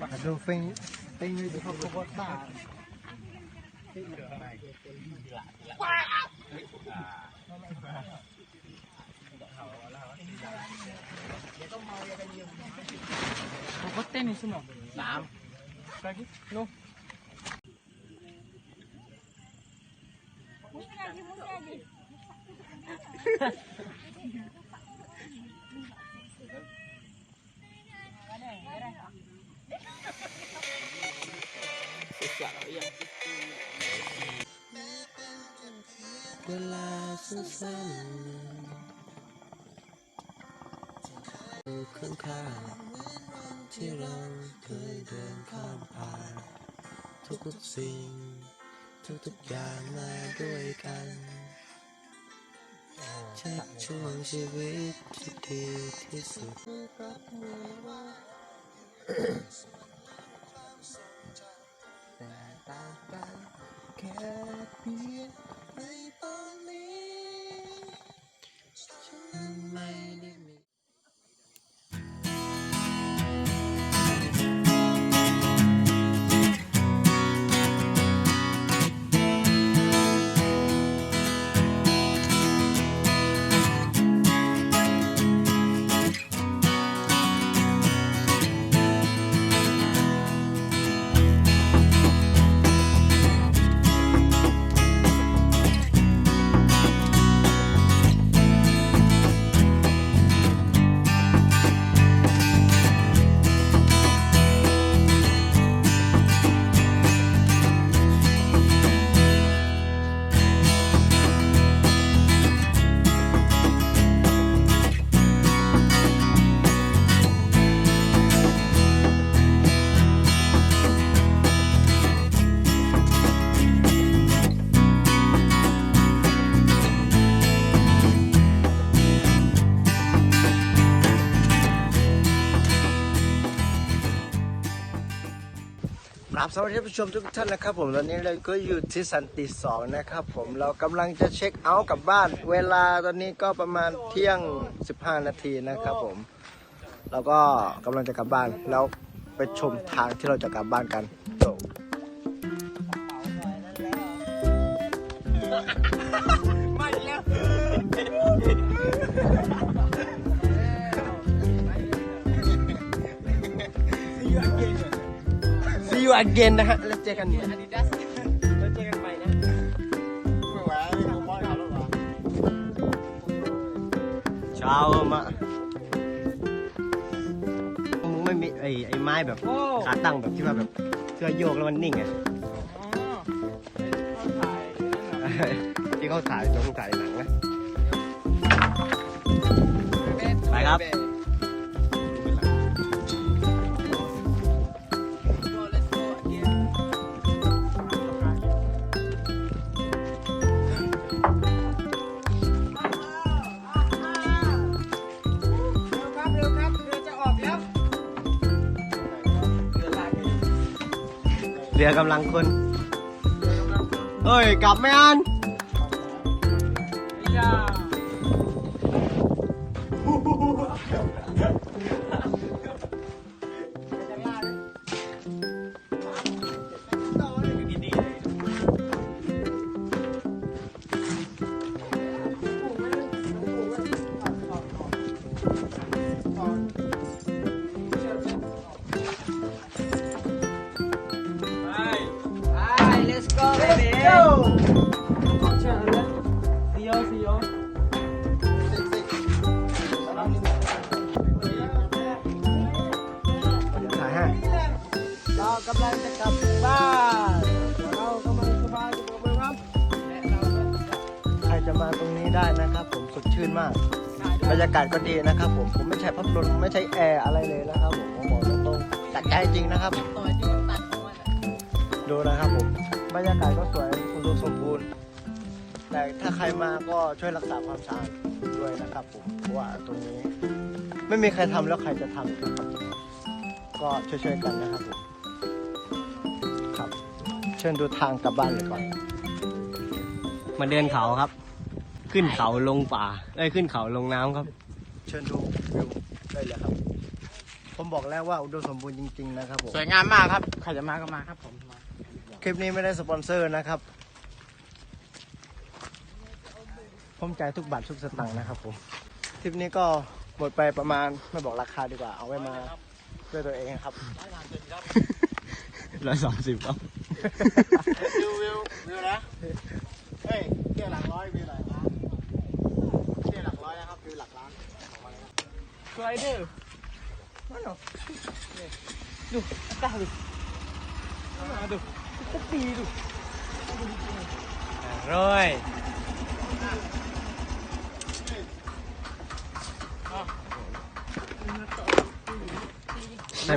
Bà đồ phênh Phênh như không có bọt bà Có bọt tên này sao mà Làm Sao chứ Nô Hãy subscribe cho kênh Ghiền Mì Gõ Sám. Lagi. No. Sesat lah yang เวลาสั้นๆอยู่ข้างๆที่เราเคยเดินข้ามผ่าน ทุกๆสิ่ง ทุกๆอย่างมาด้วยกันช็คช่วงชีวิตที่ดีที่สุด แต่ต่าง ครับสวัสดีท่านผู้ชมทุกท่านนะครับผมตอนนี้เราก็อยู่ที่สันติสองนะครับผมเรากำลังจะเช็คเอาท์กลับบ้าน เวลาตอนนี้ก็ประมาณเที่ยง 15 นาทีนะครับผมเราก็กำลังจะกลับบ้านแล้วไปชมทางที่เราจะกลับบ้านกัน โยซีอูอเกนนะฮะ แล้วเจอกัน Adidas. แล้วเจอกันใหม่นะเช้ามามึงไม่มีไอ้ไอ้ไม้แบบโอ้ขาตั้งแบบที่ว่าแบบเสื้อโยกแล้วมันนิ่งไงที่เขาถ่ายลงถ่ายหนังนะ ไปครับครับ รือกำลังคนเฮ้ย กลับไม่อัน มสดชื่นมาก บรรยากาศก็ดีนะครับผม ผมไม่ใช่พัดลมไม่ใช่แอร์อะไรเลยนะครับผมผมบอกตรงๆจากใจจริงนะครับต่อยที่ตัดของมันอะดูนะครับผม บรรยากาศก็สวยอุดมสมบูรณ์ แต่ถ้าใครมาก็ช่วยรักษาความสะอาดด้วยนะครับผม เพราะว่าตรงนี้ ไม่มีใครทำแล้วใครจะทำนะครับก็ช่วยๆกันนะครับผมครับ เชิญดูทางกลับบ้านเลยก่อนมาเดินเขาครับ ขึ้นเขาลงป่าเอ้ยขึ้นเขาลงน้ำครับ เชิญดูวิวได้เลยครับ ผมบอกแล้วว่าอุดมสมบูรณ์จริงๆนะครับผม สวยงามมากครับ ใครจะมาก็มาครับผมคลิปนี้ไม่ได้สปอนเซอร์นะครับ ผมจ่ายทุกบาททุกสตางค์นะครับผม ทริปนี้ก็หมดไปประมาณไม่บอกราคาดีกว่า เอาไว้มาด้วยตัวเองครับร้อยสามสิบครับ วิววิววิวนะ เฮ้ยเที่ยวหลักร้อยวิวหลักล้านเที่ยวหลักร้อยนะครับวิวหลักล้าน สไลเดอร์ดูตาดูดูตะปีดูร้อยใส่